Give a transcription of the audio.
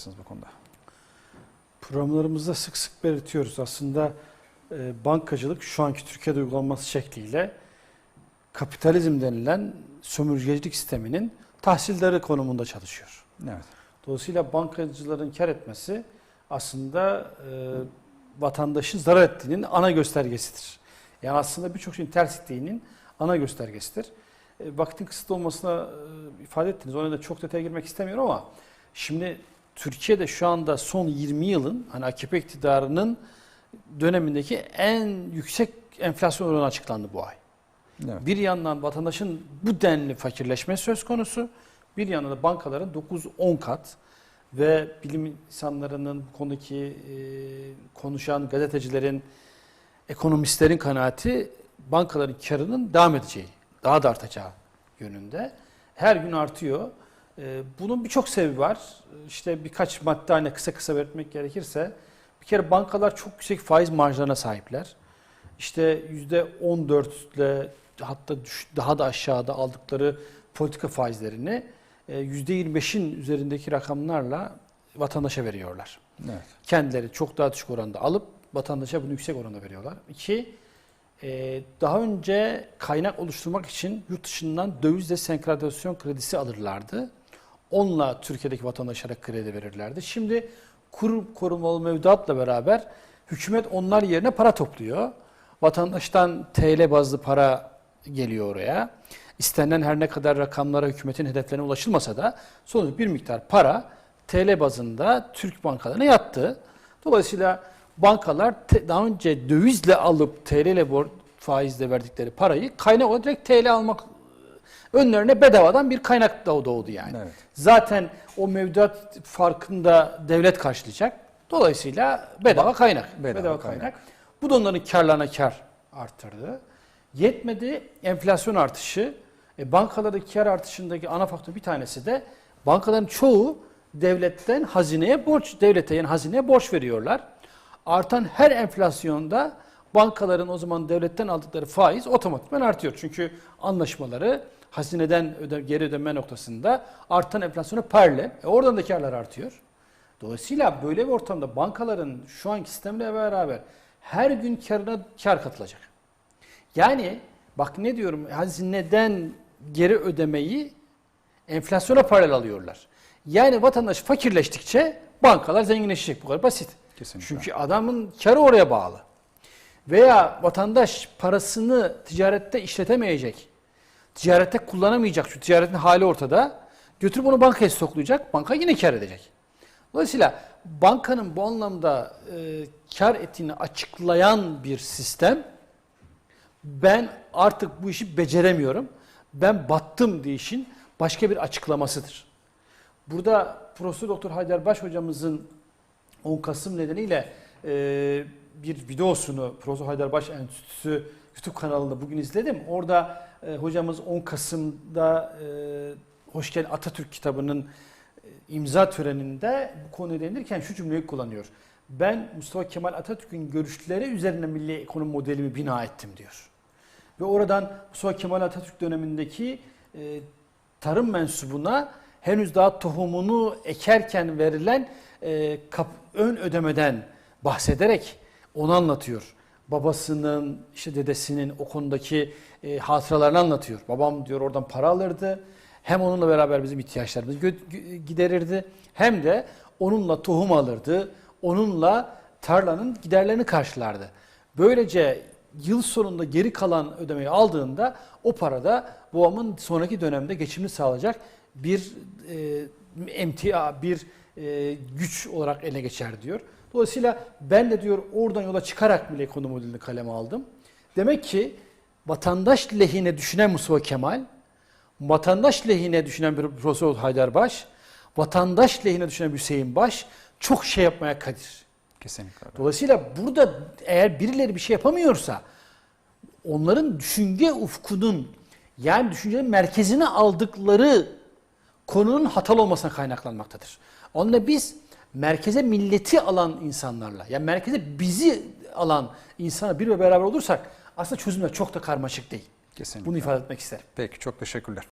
söylersiniz bu konuda? Programlarımızda sık sık belirtiyoruz. Aslında e, bankacılık şu anki Türkiye'de uygulanması şekliyle kapitalizm denilen sömürgecilik sisteminin tahsilleri konumunda çalışıyor. Evet. Dolayısıyla bankacıların kar etmesi aslında e, vatandaşın zarar ettiğinin ana göstergesidir. Yani aslında birçok şeyin ters gittiğinin ana göstergesidir. E, vaktin kısıtlı olmasına e, ifade ettiniz. Ona da çok detaya girmek istemiyorum ama şimdi Türkiye'de şu anda son 20 yılın hani AKP iktidarının dönemindeki en yüksek enflasyon oranı açıklandı bu ay. Evet. Bir yandan vatandaşın bu denli fakirleşme söz konusu, bir yandan da bankaların 9-10 kat ve bilim insanlarının bu konudaki e, konuşan gazetecilerin, ekonomistlerin kanaati bankaların karının devam edeceği, daha da artacağı yönünde. Her gün artıyor. E, bunun birçok sebebi var. İşte birkaç madde haline kısa kısa belirtmek gerekirse, bir kere bankalar çok yüksek faiz marjlarına sahipler. İşte %14 ile hatta düş- daha da aşağıda aldıkları politika faizlerini e, %25'in üzerindeki rakamlarla vatandaşa veriyorlar. Evet. Kendileri çok daha düşük oranda alıp vatandaşa bunu yüksek oranda veriyorlar. İki, e, daha önce kaynak oluşturmak için yurt dışından dövizle senkronizasyon kredisi alırlardı. Onunla Türkiye'deki vatandaşlara kredi verirlerdi. Şimdi kur korumalı mevduatla beraber hükümet onlar yerine para topluyor. Vatandaştan TL bazlı para geliyor oraya. İstenilen her ne kadar rakamlara hükümetin hedeflerine ulaşılmasa da sonuç bir miktar para TL bazında Türk bankalarına yattı. Dolayısıyla bankalar daha önce dövizle alıp TL ile faizle verdikleri parayı kaynak olarak direkt TL almak önlerine bedavadan bir kaynak da doğdu yani. Evet. Zaten o mevduat farkında devlet karşılayacak. Dolayısıyla bedava kaynak. bedava Bedava, kaynak. kaynak. Bu da onların karlarına kar arttırdı. Yetmedi enflasyon artışı. E, bankalardaki kar artışındaki ana faktör bir tanesi de bankaların çoğu devletten hazineye borç, devlete yani hazineye borç veriyorlar. Artan her enflasyonda bankaların o zaman devletten aldıkları faiz otomatikman artıyor. Çünkü anlaşmaları hazineden öde, geri ödeme noktasında artan enflasyona paralel. E, oradan da karlar artıyor. Dolayısıyla böyle bir ortamda bankaların şu anki sistemle beraber her gün karına kar katılacak. Yani bak ne diyorum hazineden geri ödemeyi enflasyona paralel alıyorlar. Yani vatandaş fakirleştikçe bankalar zenginleşecek bu kadar basit. Kesinlikle. Çünkü adamın karı oraya bağlı. Veya vatandaş parasını ticarette işletemeyecek. Ticarette kullanamayacak. Şu ticaretin hali ortada. Götürüp onu bankaya stoklayacak. Banka yine kar edecek. Dolayısıyla bankanın bu anlamda e, kar ettiğini açıklayan bir sistem ben artık bu işi beceremiyorum. Ben battım deyişin başka bir açıklamasıdır. Burada Profesör Doktor Haydar Baş hocamızın 10 Kasım nedeniyle e, bir videosunu Profesör Haydar Baş Enstitüsü YouTube kanalında bugün izledim. Orada e, hocamız 10 Kasım'da e, Hoş Atatürk kitabının e, imza töreninde bu konuyu değinirken şu cümleyi kullanıyor. Ben Mustafa Kemal Atatürk'ün görüşleri üzerine milli ekonomi modelimi bina ettim diyor. Ve oradan Mustafa Kemal Atatürk dönemindeki e, tarım mensubuna henüz daha tohumunu ekerken verilen e, kap- ön ödemeden bahsederek onu anlatıyor. Babasının, işte dedesinin o konudaki e, hatıralarını anlatıyor. Babam diyor oradan para alırdı. Hem onunla beraber bizim ihtiyaçlarımızı giderirdi. Hem de onunla tohum alırdı. Onunla tarlanın giderlerini karşılardı. Böylece yıl sonunda geri kalan ödemeyi aldığında o parada babamın sonraki dönemde geçimini sağlayacak bir e, emtia, bir e, güç olarak ele geçer diyor. Dolayısıyla ben de diyor oradan yola çıkarak bile ekonomi modelini kaleme aldım. Demek ki vatandaş lehine düşünen Mustafa Kemal, vatandaş lehine düşünen bir Profesör Haydar Baş, vatandaş lehine düşünen Hüseyin Baş çok şey yapmaya kadir. Kesinlikle. Dolayısıyla burada eğer birileri bir şey yapamıyorsa onların düşünce ufkunun yani düşüncenin merkezine aldıkları konunun hatalı olmasına kaynaklanmaktadır. Onunla biz merkeze milleti alan insanlarla yani merkeze bizi alan insana bir ve beraber olursak aslında çözümler çok da karmaşık değil. Kesinlikle. Bunu ifade etmek isterim. Peki çok teşekkürler.